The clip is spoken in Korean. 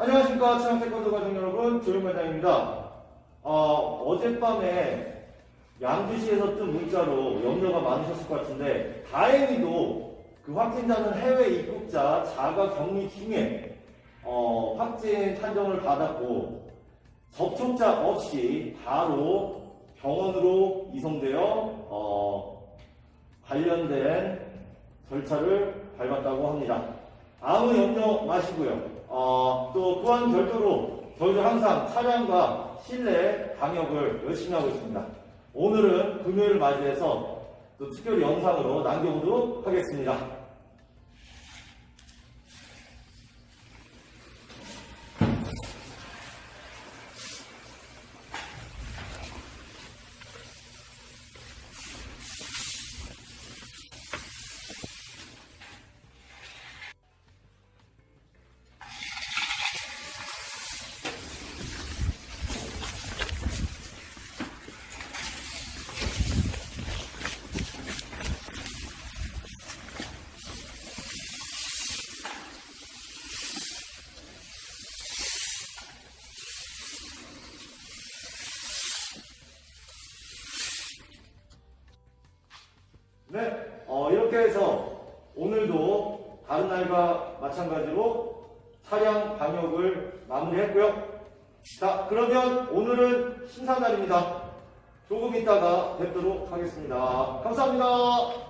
안녕하십니까 체험태권도 가족 여러분 조윤과장입니다 어, 어젯밤에 양주시에서 뜬 문자로 염려가 많으셨을 것 같은데 다행히도 그 확진자는 해외 입국자 자가 격리 중에 어, 확진 판정을 받았고 접촉자 없이 바로 병원으로 이송되어 어, 관련된 절차를 밟았다고 합니다. 아무 염려 마시고요. 어, 또 또한 별도로 저희도 항상 차량과 실내 방역을 열심히 하고 있습니다. 오늘은 금요일을 맞이해서 또 특별히 영상으로 남겨보도록 하겠습니다. 네, 어, 이렇게 해서 오늘도 다른 날과 마찬가지로 차량 방역을 마무리했고요. 자, 그러면 오늘은 심사 날입니다. 조금 있다가 뵙도록 하겠습니다. 감사합니다.